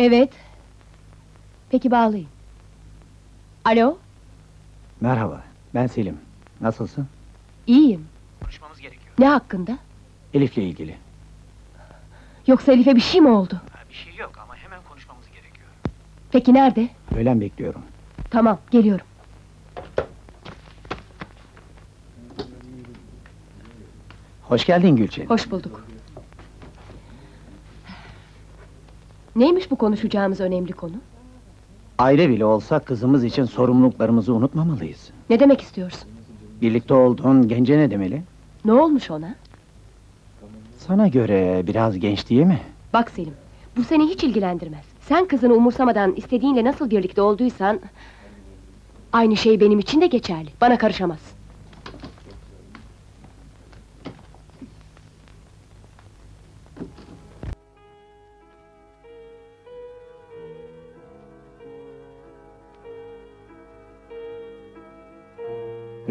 Evet. Peki bağlayın. Alo, Merhaba, ben Selim. Nasılsın? iyiyim. Konuşmamız gerekiyor. Ne hakkında? Elif'le ilgili. Yoksa Elif'e bir şey mi oldu? bir şey yok ama hemen konuşmamız gerekiyor. Peki nerede? Öğlen bekliyorum. Tamam, geliyorum. Hoş geldin Gülçin. Hoş bulduk. Neymiş bu konuşacağımız önemli konu? Aile bile olsa kızımız için sorumluluklarımızı unutmamalıyız. Ne demek istiyorsun? Birlikte olduğun gence ne demeli? Ne olmuş ona? Sana göre biraz genç değil mi? Bak Selim, bu seni hiç ilgilendirmez. Sen kızını umursamadan istediğinle nasıl birlikte olduysan... ...aynı şey benim için de geçerli. Bana karışamazsın.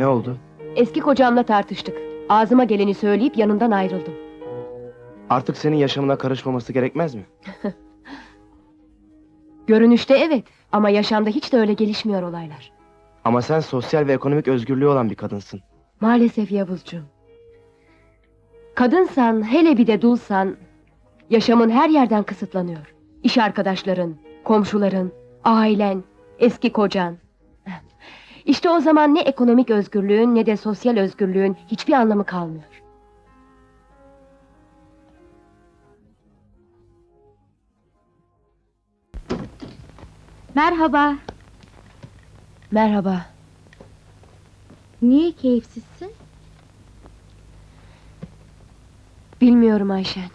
Oldu? Eski kocamla tartıştık. Ağzıma geleni söyleyip yanından ayrıldım. Artık senin yaşamına karışmaması gerekmez mi? Görünüşte evet ama yaşamda hiç de öyle gelişmiyor olaylar. Ama sen sosyal ve ekonomik özgürlüğü olan bir kadınsın. Maalesef Yavuzcuğum. Kadınsan, hele bir de dulsan... ...yaşamın her yerden kısıtlanıyor. İş arkadaşların, komşuların, ailen, eski kocan. İşte o zaman ne ekonomik özgürlüğün ne de sosyal özgürlüğün hiçbir anlamı kalmıyor. Merhaba. Merhaba. Niye keyifsizsin? Bilmiyorum Ayşen.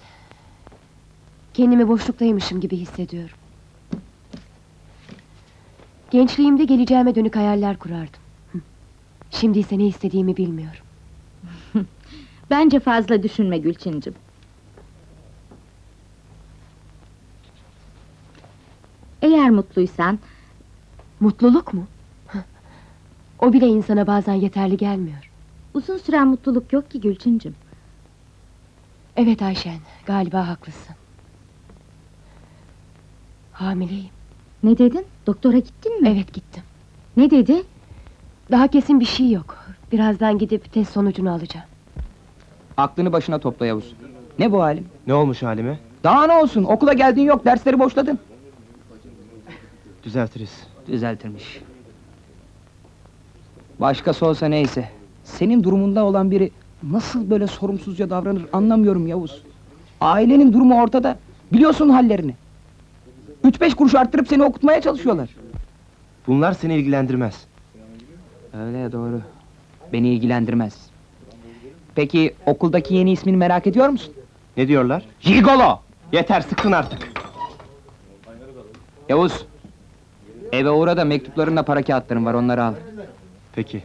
Kendimi boşluktaymışım gibi hissediyorum. Gençliğimde geleceğime dönük hayaller kurardım. Şimdi ise ne istediğimi bilmiyorum. Bence fazla düşünme Gülçincim. Eğer mutluysan, Mutluluk mu? O bile insana bazen yeterli gelmiyor. uzun süren mutluluk yok ki Gülçincim. Evet Ayşen, galiba haklısın. Hamileyim. Ne dedin? Doktora gittin mi? Evet gittim. Ne dedi? Daha kesin bir şey yok. Birazdan gidip test sonucunu alacağım. Aklını başına topla Yavuz. Ne bu halin? Ne olmuş halime? Daha ne olsun? Okula geldiğin yok, dersleri boşladın. Düzeltiriz. Düzeltirmiş. Başkası olsa neyse. Senin durumunda olan biri nasıl böyle sorumsuzca davranır anlamıyorum Yavuz. Ailenin durumu ortada. Biliyorsun hallerini. Üç beş kuruş arttırıp seni okutmaya çalışıyorlar. Bunlar seni ilgilendirmez. Öyle doğru. Beni ilgilendirmez. Peki okuldaki yeni ismini merak ediyor musun? Ne diyorlar? Jigolo! Yeter sıktın artık. Yavuz! Eve uğra da mektuplarınla para kağıtların var onları al. Peki.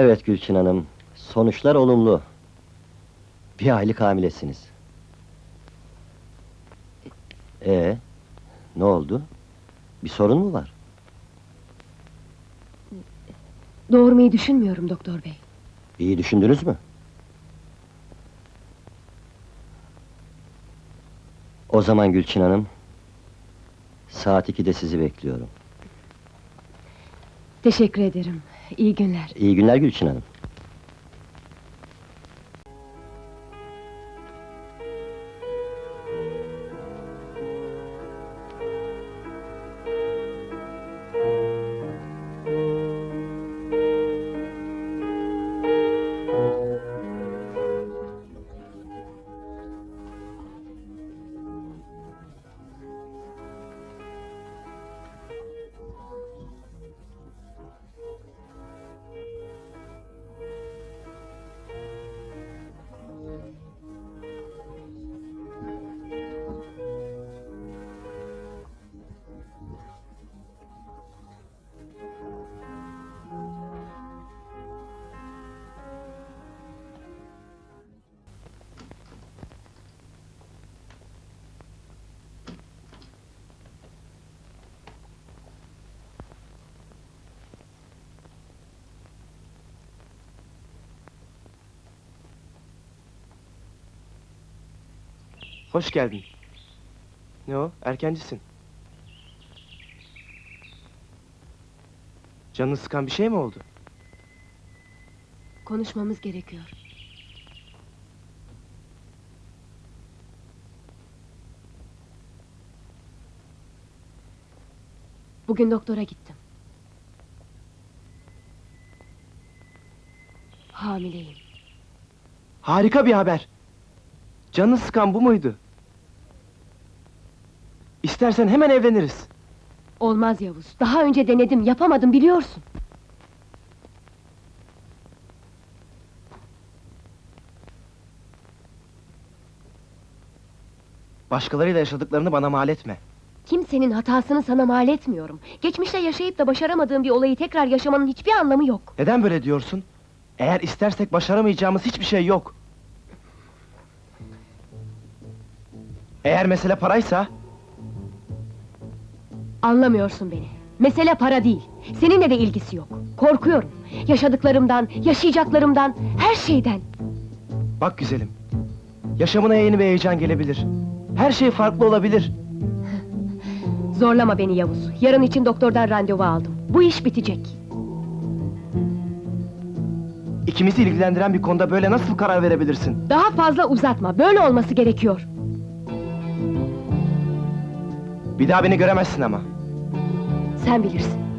Evet Gülçin Hanım, sonuçlar olumlu. Bir aylık hamilesiniz. Ee, ne oldu? Bir sorun mu var? Doğurmayı düşünmüyorum doktor bey. İyi düşündünüz mü? O zaman Gülçin Hanım, saat 2'de sizi bekliyorum. Teşekkür ederim. İyi günler. İyi günler Gülçin Hanım. Hoş geldin. Ne o? Erkencisin. Canını sıkan bir şey mi oldu? Konuşmamız gerekiyor. Bugün doktora gittim. Hamileyim. Harika bir haber. Canını sıkan bu muydu? İstersen hemen evleniriz. Olmaz Yavuz. Daha önce denedim, yapamadım biliyorsun. Başkalarıyla yaşadıklarını bana mal etme. Kimsenin hatasını sana mal etmiyorum. Geçmişte yaşayıp da başaramadığım bir olayı tekrar yaşamanın hiçbir anlamı yok. Neden böyle diyorsun? Eğer istersek başaramayacağımız hiçbir şey yok. Eğer mesele paraysa, Anlamıyorsun beni. Mesele para değil. Seninle de ilgisi yok. Korkuyorum. Yaşadıklarımdan, yaşayacaklarımdan, her şeyden. bak güzelim. Yaşamına yeni bir heyecan gelebilir. Her şey farklı olabilir. Zorlama beni Yavuz. Yarın için doktordan randevu aldım. Bu iş bitecek. İkimizi ilgilendiren bir konuda böyle nasıl karar verebilirsin? Daha fazla uzatma. Böyle olması gerekiyor. Bir daha beni göremezsin ama. Sen bilirsin.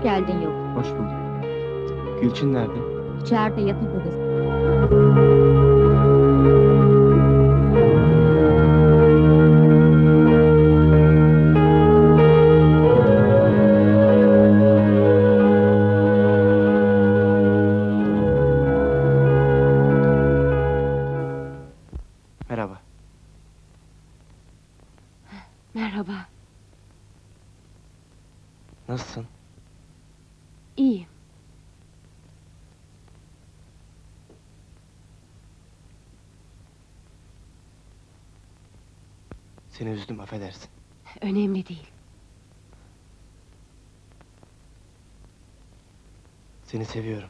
Hoş geldin yok. Hoş bulduk. Gülçin nerede? İçeride yatak odası. Seni üzdüm affedersin. Önemli değil. Seni seviyorum.